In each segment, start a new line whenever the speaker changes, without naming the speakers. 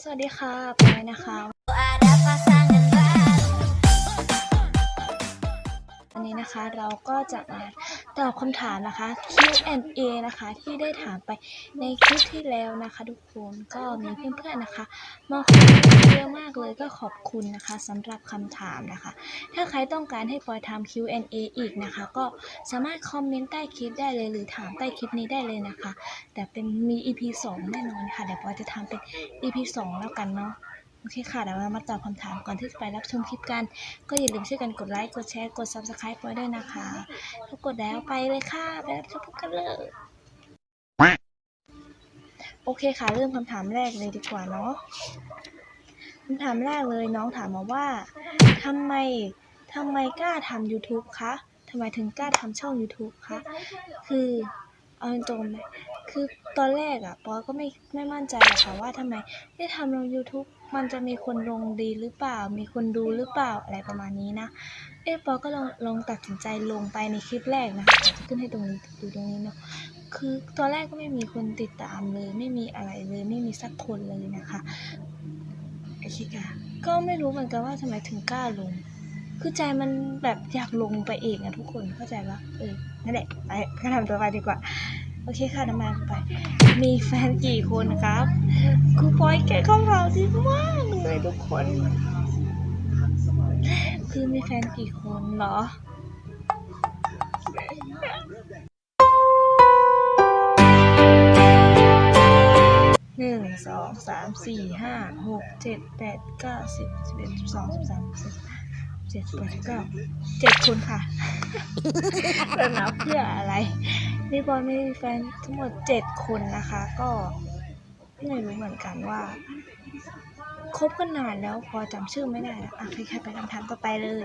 สวัสดีค่ะปอยนะคะ นนี้นะคะ เราก็จะมาตอบคำถามนะคะ Q&A นะคะที่ได้ถามไปในคลิปที่แล้วนะคะ ทุกคนก็มีเพื่อนๆนะคะมาคอมเมนต์เยอะมากเลยก็ขอบคุณนะคะสำหรับคำถามนะคะ ถ้าใครต้องการให้ปอยทำ Q&A อีกนะคะ ก็สามารถคอมเมนต์ใต้คลิปได้เลยหรือถามใต้คลิปนี้ได้เลยนะคะ แต่เป็นมี EP 2 แน่นอนค่ะเดี๋ยวปอยจะทำเป็น EP 2 แล้วกันเนาะ โอเคค่ะเดี๋ยวเรามาตอบคำถามก่อนที่จะไปรับชมคลิปกัน ก็อย่าลืมช่วยกันกดไลค์ กดแชร์ กด subscribe ไว้ด้วยนะคะถ้ากดแล้วไปเลยค่ะ ไปรับชมกันเลย โอเคค่ะ เริ่มคำถามแรกเลยดีกว่าเนาะคำถามแรกเลยน้องถามมาว่าทำไมทำไมกล้าทำ YouTube คะทำไมถึงกล้าทำช่อง YouTube คะ คือ เอาตรงไหมคือตอนแรกอะปอก็ไม่ไม่มั่นใจอกค่ะว่าทำไมได้ทำลง YouTube มันจะมีคนลงดีหรือเปล่า มีคนดูหรือเปล่าอะไรประมาณนี้นะ เอ๊ปอก็ลองลองตัดสินใจลงไปในคลิปแรกนะคะจะขึ้นให้ตรงนี้ดูตรงนี้เนาะคือตอนแรกก็ไม่มีคนติดตามเลย ไม่มีอะไรเลยไม่มีสักคนเลยนะคะโอคค่ะก็ไม่รู้เหมือนกันว่าทำไมถึงกล้าลง คือใจมันแบบอยากลงไปเองอะทุกคนเข้าใจปะเออนั่นแหละไปก็ทำตัวไปดีกว่า โอเคค่ะน้ำมันไป มีแฟนกี่คนครับครูปอยแกเข้าเราดีมากเลยทุกคน คือมีแฟนกี่คนเหรอหนึ่งสองสามสี่ห้าหกเจ็ดแปดเก้าสิบสิบเอ็ดสิบสองสิบสามสิบ เจ็ดแปดเก้าเจ็ดคนค่ะจะนับเพื่ออะไรนี่บอลมีแฟนทั้งหมดเจ็ดคนนะคะ ก็ไม่รู้เหมือนกันว่าคบกันนานแล้วพอจำชื่อไม่ได้แล้วอะใครๆไปคำถามต่อไปเลย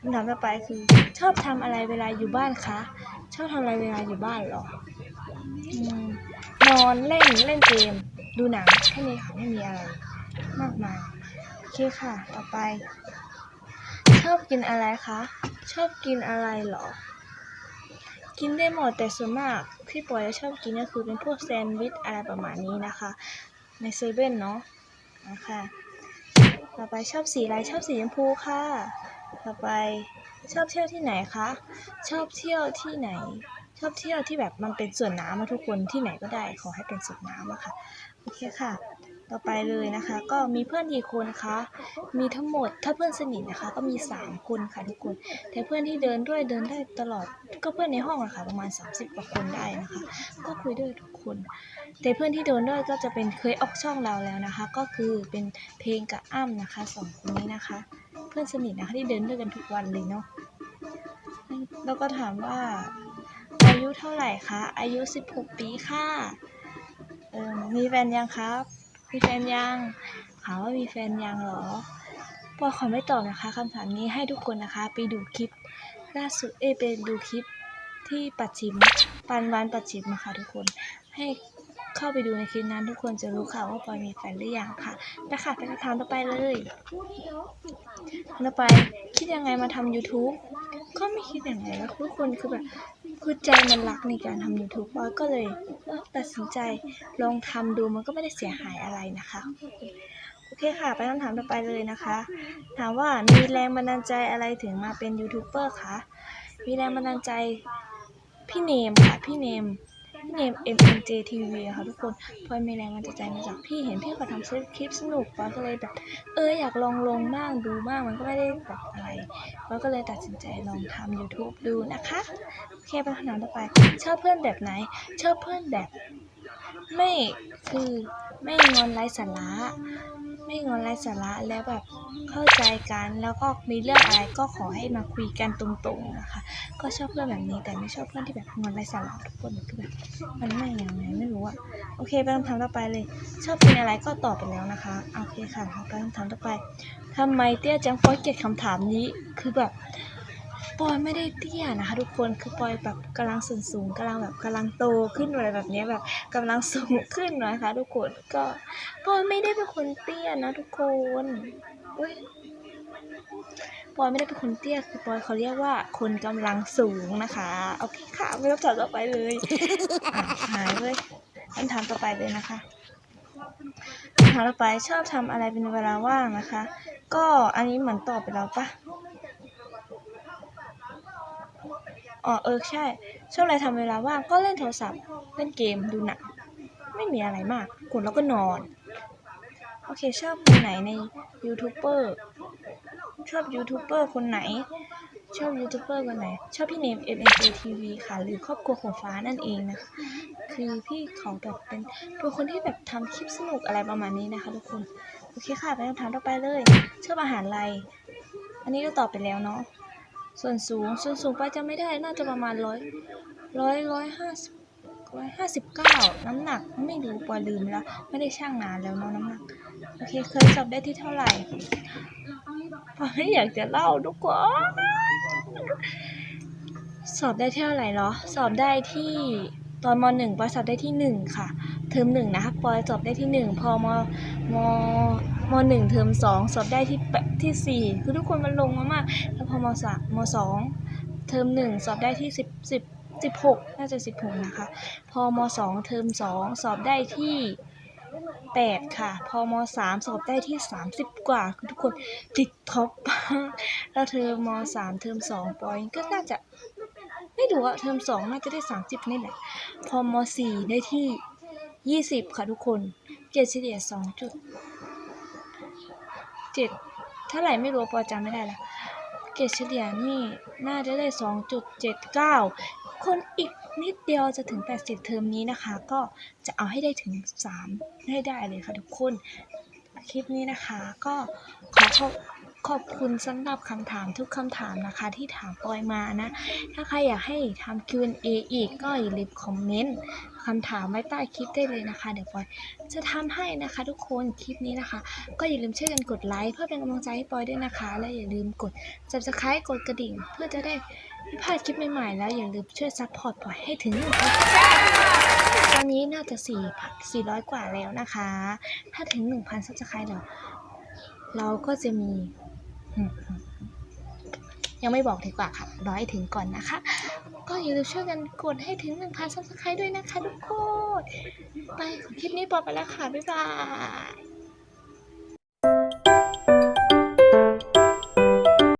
คำถามต่อไปคือ ชอบทำอะไรเวลาอยู่บ้านคะ ชอบทำอะไรเวลาอยู่บ้านเหรออืมนอนเล่นเล่นเกม ดูหนังแค่นี้ค่ะไม่มีอะไร มากมายโอเคค่ะ ต่อไป ชอบกินอะไรคะ ชอบกินอะไรเหรอ กินได้หมดแต่ส่วนมากพี่ปอยจะชอบกินก็คือเป็นพวกแซนด์วิชอะไรประมาณนี้นะคะ ในเซเว่นเนาะนะคะต่อไปชอบสีอะไรชอบสีชมพูค่ะ ต่อไปชอบเที่ยวที่ไหนคะ ชอบเที่ยวที่ไหน ชอบเที่ยวที่แบบมันเป็นสวนน้ำอะทุกคนที่ไหนก็ได้ขอให้เป็นสวนน้ำอะค่ะ โอเคค่ะ ต่อไปเลยนะคะ ก็มีเพื่อนกี่คนคะ มีทั้งหมดถ้าเพื่อนสนิทนะคะ ก็มีสามคนค่ะทุกคน แต่เพื่อนที่เดินด้วยเดินได้ตลอด ก็เพื่อนในห้องอะค่ะประมาณ 30กว่าคนได้นะคะ ก็คุยด้วยทุกคน แต่เพื่อนที่เดินด้วยก็จะเป็นเคยออกช่องเราแล้วนะคะ ก็คือเป็นเพลงกับอ้ำนะคะสองคนนี้นะคะ เพื่อนสนิทนะคะที่เดินด้วยกันทุกวันเลยเนาะแล้วก็ถามว่า อายุเท่าไหร่คะ อายุ 16 ปีค่ะมีแฟนยังครับ มีแฟนยังถามว่ามีแฟนยังเหรอปอขอไม่ตอบนะคะคำถามนี้ให้ทุกคนนะคะ ไปดูคลิปล่าสุดเอไปดูคลิปที่ปัดชิมปันวันปัดชิมนะคะทุกคนให้เข้าไปดูในคลิปนั้นทุกคนจะรู้ค่ะว่าปอยมีแฟนหรือยังค่ะไปค่ะไปคำถามต่อไปเลยต่อไปคิดยังไงมาทำ YouTube ก็ไม่คิดอย่างไรแล้วทุกคนคือแบบ คือใจมันรักในการทำ YouTube ปอยก็เลยตัดสินใจลองทำดูมันก็ไม่ได้เสียหายอะไรนะคะ โอเคค่ะ ไปคำถามต่อไปเลยนะคะ ถามว่ามีแรงบันดาลใจอะไรถึงมาเป็นยูทูบเบอร์คะมีแรงบันดาลใจพี่เนมค่ะ พี่เนม เนม MNJ TV อะค่ะทุกคนพลอยมีแรงบันดาลใจมาจากพี่เห็นพี่เขาทำคลิปสนุกปอยก็เลยแบบ เอออยากลองลงบ้างดูบ้างมันก็ไม่ได้แบบอะไรปอยก็เลยตัดสินใจลองทำ YouTube ดูนะคะโอเคไปคำถามต่อไป ชอบเพื่อนแบบไหน ชอบเพื่อนแบบ ไม่คือไม่งอนไร้สาระ ไม่งอนไร้สาระแล้วแบบเข้าใจกันแล้วก็มีเรื่องอะไรก็ขอให้มาคุยกันตรงๆนะคะ ก็ชอบเพื่อนแบบนี้แต่ไม่ชอบเพื่อนที่แบบงอนไร้สาระทุกคนคือแบบมันไม่อย่างไรไม่รู้อะโอเคไปคำถามต่อไปเลย ชอบเป็นอะไรก็ตอบไปแล้วนะคะโอเคค่ะไปคำถามต่อไปทำไมเตี้ยจังฟอยเกลียดคำถามนี้คือแบบ ปอยไม่ได้เตี้ยนะคะ ทุกคนคือปอยแบบกำลังสูงสูงกำลังแบบกำลังโตขึ้นอะไรแบบเนี้ยแบบกำลังสูงขึ้นนะคะ ทุกคนก็ปอยไม่ได้เป็นคนเตี้ยนะ ทุกคนอุ๊ยปอยไม่ได้เป็นคนเตี้ยคือปอยเขาเรียกว่าคนกำลังสูงนะคะโอเคค่ะไม่ต้องถามต่อไปเลยหายเลยคำถามต่อไปเลยนะคะำถามต่อไปชอบทำอะไรเป็นเวลาว่างนะคะ ก็อันนี้เหมือนตอบไปแล้วปะ อ๋อเออใช่ชอบอะไรทำเวลาว่างก็เล่นโทรศัพท์ เล่นเกมดูหนังไม่มีอะไรมากกดแล้วก็นอน โอเคชอบคนไหนในยูทูบเบอร์ชอบยูทูบเบอร์คนไหน ชอบยูทูบเบอร์คนไหน ชอบพี่เนม M N J T V ค่ะ หรือครอบครัวของฟ้านั่นเองนะคะคือพี่เขาแบบเป็นเป็นคนที่แบบทำคลิปสนุกอะไรประมาณนี้นะคะทุกคน โอเคค่ะ ไปคำถามต่อไปเลย ชอบอาหารอะไร อันนี้ก็ตอบไปแล้วเนาะ ส่วนสูง ส่วนสูงไปจะไม่ได้ น่าจะประมาณร้อยร้อยร้อยห้าสิบร้อยห้าสิบเก้าน้ำหนักไม่รู้ปอยลืมแล้ว ไม่ได้ช่างนานแล้วเนาะน้ำหนัก โอเค เคยสอบได้ที่เท่าไหร่ปอยไม่อยากจะเล่าทุกคนสอบได้เท่าไหร่เหรอ สอบได้ที่ตอนมหนึ่งปอยสอบได้ที่หนึ่งค่ะ เทอมหนึ่งนะคะปอยสอบได้ที่หนึ่งพอมมมหนึ่งเทอมสองสอบได้ที่ที่สี่คือทุกคนมันลงมามากแล้วพอมสามมสองเทอมหนึ่งสอบได้ที่สิบสิบสิบหกน่าจะสิบหกนะคะ พอมสองเทอมสองสอบได้ที่แปดค่ะ พอมสามสอบได้ที่สามสิบกว่าคือทุกคนติดท็อปแล้วเทอมมสามเทอมสองปอยก็น่าจะไม่รู้อะเทอมสองน่าจะได้สามสิบนี่แหละ พอมสี่ได้ที่ ยี่สิบค่ะทุกคนเกรดเฉลี่ยสองจุดเจ็ดเท่าไหร่ไม่รู้ปอจำไม่ได้ละเกรดเฉลี่ยนี่น่าจะได้สองจุดเจ็ดเก้าคนอีกนิดเดียวจะถึง 80 เทอมนี้นะคะ ก็จะเอาให้ได้ถึง 3 ให้ได้เลยค่ะทุกคน คลิปนี้นะคะ ก็ขอขอบ ขอบคุณสำหรับคำถามทุกคำถามนะคะที่ถามปอยมานะ ถ้าใครอยากให้ทำ Q&A อีกก็อย่าลืมคอมเมนต์คำถามไว้ใต้คลิปได้เลยนะคะ เดี๋ยวปอยจะทำให้นะคะ ทุกคนคลิปนี้นะคะ ก็อย่าลืมช่วยกันกดไลค์เพื่อเป็นกำลังใจให้ปอยด้วยนะคะ และอย่าลืมกด subscribe กดกระดิ่ง เพื่อจะได้ไม่พลาดคลิปใหม่ๆ แล้วอย่าลืมช่วยซัพพอร์ตปอยให้ถึงตอนนี้น่าจะ4 400 กว่าแล้วนะคะ ถ้าถึง 1,000 subscribe แล้วเราก็จะมี ยังไม่บอกดีกว่าค่ะ รอให้ถึงก่อนนะคะ ก็อย่าลืมช่วยกันกดให้ถึงหนึ่งพันซับสไครต์ด้วยนะคะทุกคน ไปคลิปนี้ปอไปแล้วค่ะ บ๊ายบาย